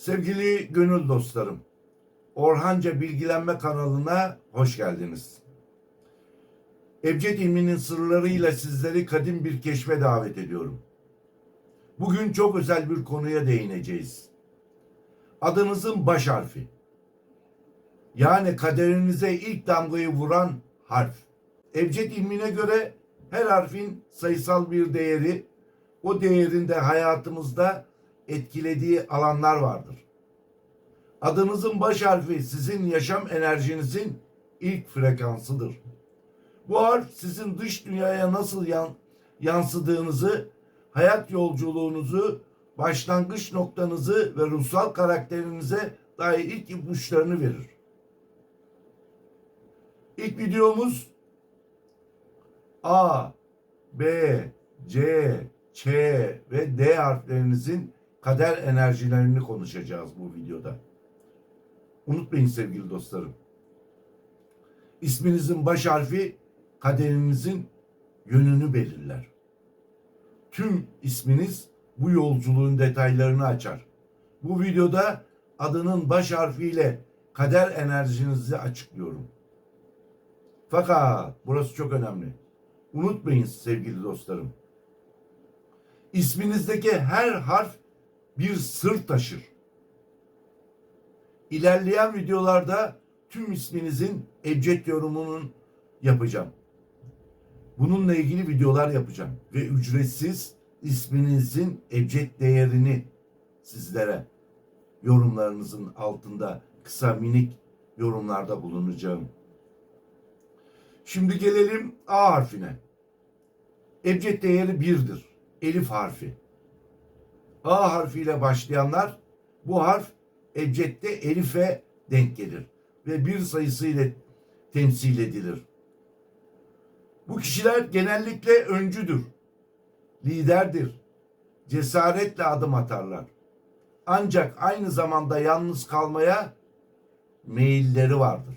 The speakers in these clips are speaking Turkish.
Sevgili gönül dostlarım, Orhanca Bilgilenme kanalına hoş geldiniz. Ebced ilminin sırlarıyla sizleri kadim bir keşfe davet ediyorum. Bugün çok özel bir konuya değineceğiz. Adınızın baş harfi. Yani kaderinize ilk damgayı vuran harf. Ebced ilmine göre her harfin sayısal bir değeri, o değerinde hayatımızda etkilediği alanlar vardır. Adınızın baş harfi sizin yaşam enerjinizin ilk frekansıdır. Bu harf sizin dış dünyaya nasıl yan, yansıdığınızı, hayat yolculuğunuzu, başlangıç noktanızı ve ruhsal karakterinize dair ilk ipuçlarını verir. İlk videomuz A, B, C, Ç ve D harflerinizin kader enerjilerini konuşacağız bu videoda. Unutmayın sevgili dostlarım. İsminizin baş harfi kaderinizin yönünü belirler. Tüm isminiz bu yolculuğun detaylarını açar. Bu videoda adının baş harfiyle kader enerjinizi açıklıyorum. Fakat burası çok önemli. Unutmayın sevgili dostlarım. İsminizdeki her harf bir sır taşır. İlerleyen videolarda tüm isminizin ebced yorumunun yapacağım. Bununla ilgili videolar yapacağım ve ücretsiz isminizin ebced değerini sizlere yorumlarınızın altında kısa minik yorumlarda bulunacağım. Şimdi gelelim A harfine. Ebced değeri birdir. Elif harfi. A harfiyle başlayanlar bu harf ebcedde elife denk gelir ve bir sayısı ile temsil edilir. Bu kişiler genellikle öncüdür, liderdir, cesaretle adım atarlar. Ancak aynı zamanda yalnız kalmaya meyilleri vardır.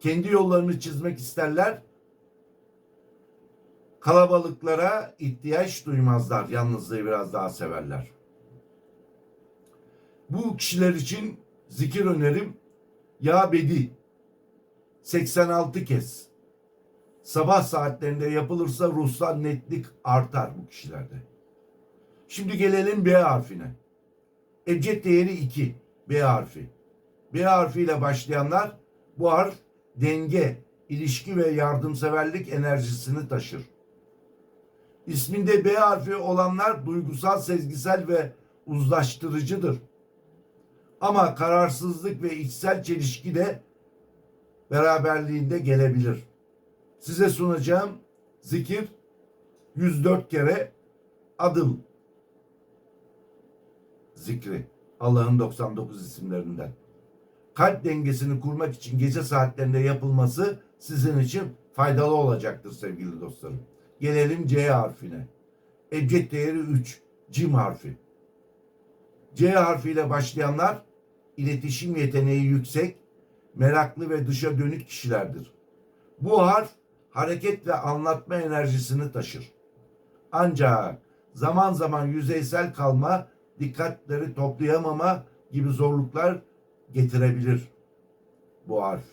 Kendi yollarını çizmek isterler Kalabalıklara ihtiyaç duymazlar. Yalnızlığı biraz daha severler. Bu kişiler için zikir önerim Ya Bedi 86 kez sabah saatlerinde yapılırsa ruhsal netlik artar bu kişilerde. Şimdi gelelim B harfine. Ebced değeri 2 B harfi. B harfiyle başlayanlar bu harf denge, ilişki ve yardımseverlik enerjisini taşır. İsminde B harfi olanlar duygusal, sezgisel ve uzlaştırıcıdır. Ama kararsızlık ve içsel çelişki de beraberliğinde gelebilir. Size sunacağım zikir 104 kere adım zikri. Allah'ın 99 isimlerinden. Kalp dengesini kurmak için gece saatlerinde yapılması sizin için faydalı olacaktır sevgili dostlarım. Gelelim C harfine. Ebced değeri 3. Cim harfi. C harfiyle başlayanlar iletişim yeteneği yüksek, meraklı ve dışa dönük kişilerdir. Bu harf hareket ve anlatma enerjisini taşır. Ancak zaman zaman yüzeysel kalma, dikkatleri toplayamama gibi zorluklar getirebilir bu harf.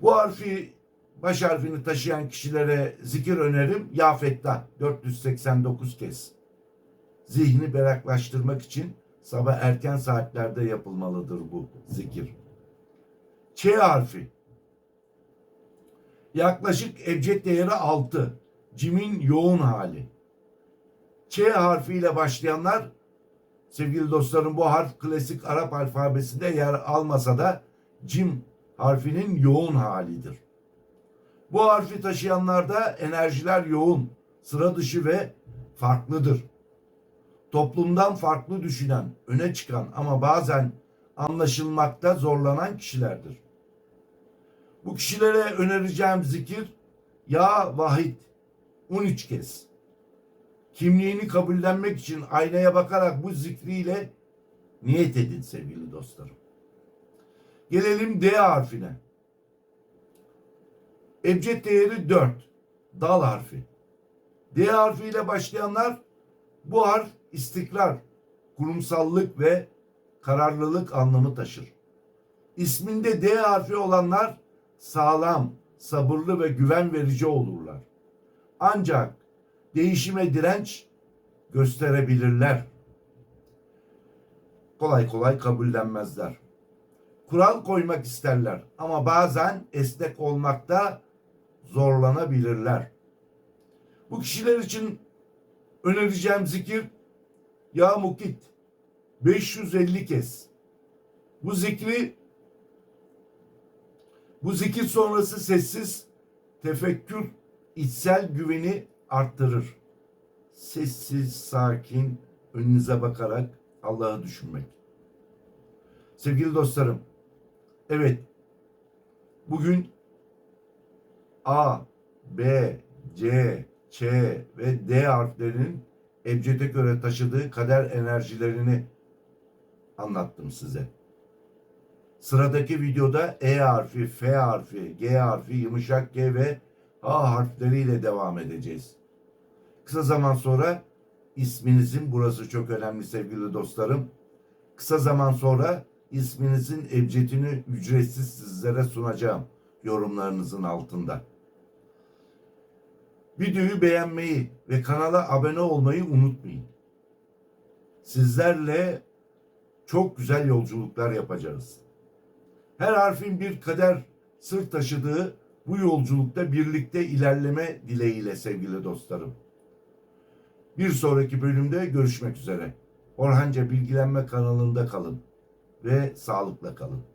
Bu harfi baş harfini taşıyan kişilere zikir önerim Ya Fettah 489 kez. Zihni beraklaştırmak için sabah erken saatlerde yapılmalıdır bu zikir. Ç harfi. Yaklaşık ebced değeri 6. Cimin yoğun hali. Ç harfiyle başlayanlar sevgili dostlarım bu harf klasik Arap alfabesinde yer almasa da cim harfinin yoğun halidir. Bu harfi taşıyanlarda enerjiler yoğun, sıra dışı ve farklıdır. Toplumdan farklı düşünen, öne çıkan ama bazen anlaşılmakta zorlanan kişilerdir. Bu kişilere önereceğim zikir Ya Vahid 13 kez. Kimliğini kabullenmek için aynaya bakarak bu zikriyle niyet edin sevgili dostlarım. Gelelim D harfine. Ebced değeri 4. Dal harfi. D harfiyle başlayanlar bu harf istikrar, kurumsallık ve kararlılık anlamı taşır. İsminde D harfi olanlar sağlam, sabırlı ve güven verici olurlar. Ancak değişime direnç gösterebilirler. Kolay kolay kabullenmezler. Kural koymak isterler ama bazen esnek olmakta zorlanabilirler. Bu kişiler için önereceğim zikir Ya Mukit 550 kez. Bu zikri bu zikir sonrası sessiz tefekkür içsel güveni arttırır. Sessiz, sakin, önünüze bakarak Allah'ı düşünmek. Sevgili dostlarım, evet bugün A, B, C, Ç ve D harflerinin ebcede göre taşıdığı kader enerjilerini anlattım size. Sıradaki videoda E harfi, F harfi, G harfi, yumuşak G ve A harfleriyle devam edeceğiz. Kısa zaman sonra isminizin burası çok önemli sevgili dostlarım. Kısa zaman sonra isminizin ebcedini ücretsiz sizlere sunacağım yorumlarınızın altında. Videoyu beğenmeyi ve kanala abone olmayı unutmayın. Sizlerle çok güzel yolculuklar yapacağız. Her harfin bir kader sır taşıdığı bu yolculukta birlikte ilerleme dileğiyle sevgili dostlarım. Bir sonraki bölümde görüşmek üzere. Orhanca Bilgilenme kanalında kalın ve sağlıkla kalın.